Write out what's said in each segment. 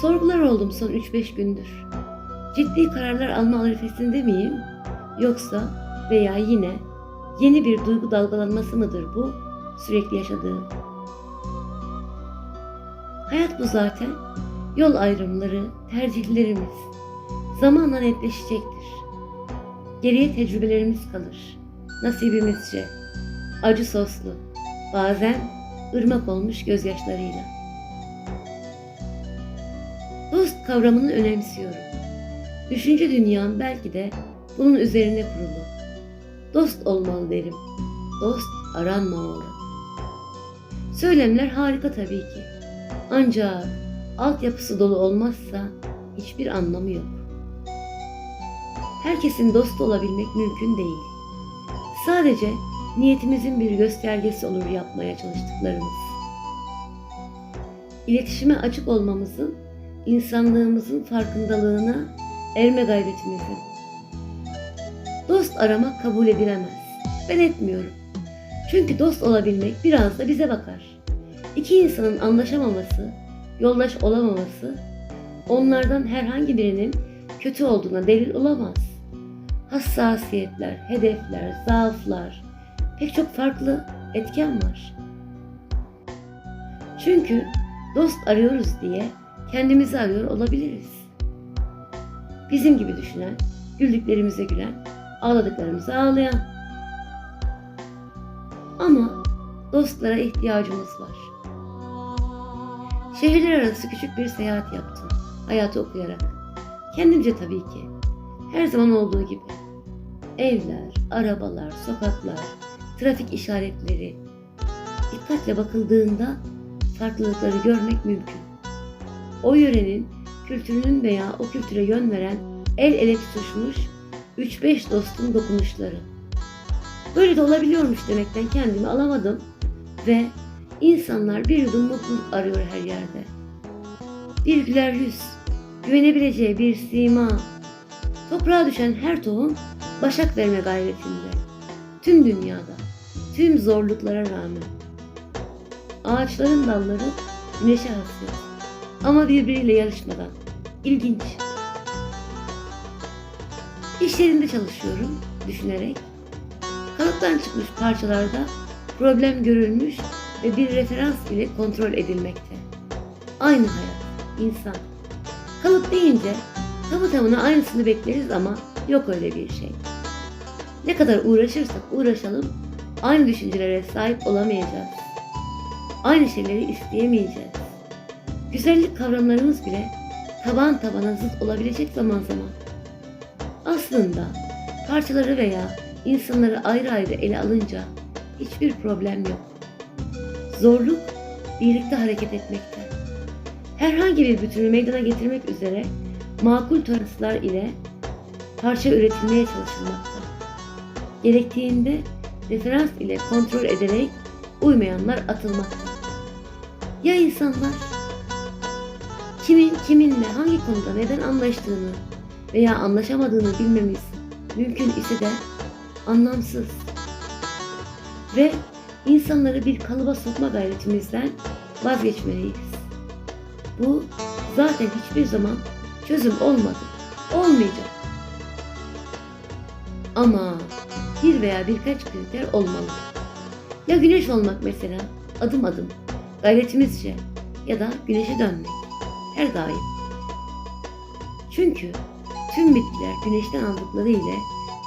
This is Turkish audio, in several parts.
Sorgular oldum son 3-5 gündür. Ciddi kararlar alma arifesinde miyim? Yoksa veya yine yeni bir duygu dalgalanması mıdır bu sürekli yaşadığım? Hayat bu zaten. Yol ayrımları, tercihlerimiz zamanla netleşecektir. Geriye tecrübelerimiz kalır. Nasibimizce. Acı soslu. Bazen ırmak olmuş gözyaşlarıyla. Dost kavramını önemsiyorum. Düşünce dünyam belki de bunun üzerine kurulu. Dost olmalı derim. Dost aranmamalı. Söylemler harika tabii ki. Ancak altyapısı dolu olmazsa hiçbir anlamı yok. Herkesin dostu olabilmek mümkün değil. Sadece niyetimizin bir göstergesi olur yapmaya çalıştıklarımız. İletişime açık olmamızın, insanlığımızın farkındalığına erme gayretimizin. Dost aramak kabul edilemez. Ben etmiyorum. Çünkü dost olabilmek biraz da bize bakar. İki insanın anlaşamaması, yoldaş olamaması onlardan herhangi birinin kötü olduğuna delil olamaz. Hassasiyetler, hedefler, zaaflar, pek çok farklı etken var. Çünkü dost arıyoruz diye kendimizi arıyor olabiliriz. Bizim gibi düşünen, güldüklerimize gülen, ağladıklarımıza ağlayan. Ama dostlara ihtiyacımız var. Şehirler arası küçük bir seyahat yaptım. Hayatı okuyarak. Kendimce tabii ki. Her zaman olduğu gibi. Evler, arabalar, sokaklar, trafik işaretleri. Dikkatle bakıldığında farklılıkları görmek mümkün. O yörenin kültürünün veya o kültüre yön veren el ele tutuşmuş 3-5 dostun dokunuşları. Böyle de olabiliyormuş demekten kendimi alamadım ve insanlar bir yudum mutluluk arıyor her yerde. Bir güler yüz, güvenebileceği bir sima, toprağa düşen her tohum başak verme gayretinde. Tüm dünyada, tüm zorluklara rağmen. Ağaçların dalları güneşe hasret ama birbiriyle yarışmadan. İlginç. İş yerinde çalışıyorum düşünerek. Kalıptan çıkmış parçalarda problem görülmüş ve bir referans ile kontrol edilmekte. Aynı hayat, insan. Kalıp deyince tamı tamına aynısını bekleriz ama yok öyle bir şey. Ne kadar uğraşırsak uğraşalım aynı düşüncelere sahip olamayacağız. Aynı şeyleri isteyemeyeceğiz. Güzellik kavramlarımız bile taban tabana zıt olabilecek zaman zaman. Aslında parçaları veya insanları ayrı ayrı ele alınca hiçbir problem yok. Zorluk birlikte hareket etmekte. Herhangi bir bütünü meydana getirmek üzere makul toleranslar ile parça üretilmeye çalışılmakta. Gerektiğinde referans ile kontrol ederek uymayanlar atılmakta. Ya insanlar? Kimin kiminle hangi konuda neden anlaştığını veya anlaşamadığını bilmemiz mümkün ise de anlamsız. Ve insanları bir kalıba sokma gayretimizden vazgeçmeliyiz. Bu zaten hiçbir zaman çözüm olmadı. Olmayacak. Ama bir veya birkaç kriter olmalı. Ya güneş olmak mesela adım adım gayretimizce ya da güneşe dönmek her daim. Çünkü tüm bitkiler güneşten aldıkları ile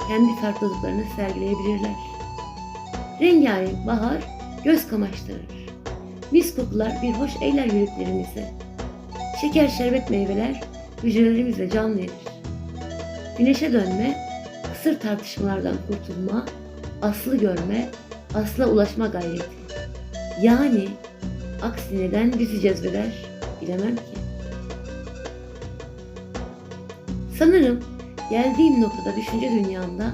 kendi farklılıklarını sergileyebilirler. Rengarenk bahar göz kamaştırır. Mis kokular bir hoş eyler yüreklerimize. Şeker şerbet meyveler hücrelerimizle can verir. Güneşe dönme, kısır tartışmalardan kurtulma, aslı görme, asla ulaşma gayreti. Yani aksi neden bizi cezbeder bilemem ki. Sanırım geldiğim noktada düşünce dünyamda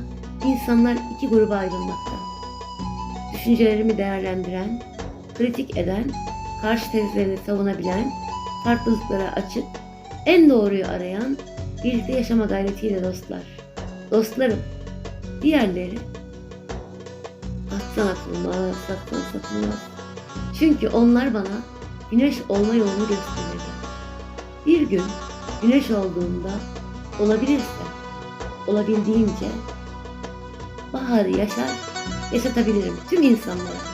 insanlar iki gruba ayrılmakta. Düşüncelerimi değerlendiren, kritik eden, karşı tezlerini savunabilen, farklılıklara açık, en doğruyu arayan, birlikte yaşama gayretiyle dostlar. Dostlarım, diğerleri atsan atılmaz, satsan satılmaz. Çünkü onlar bana güneş olma yolunu gösterirler. Bir gün güneş olduğunda olabilirse, olabildiğince baharı yaşar, yaşatabilirim tüm insanlara.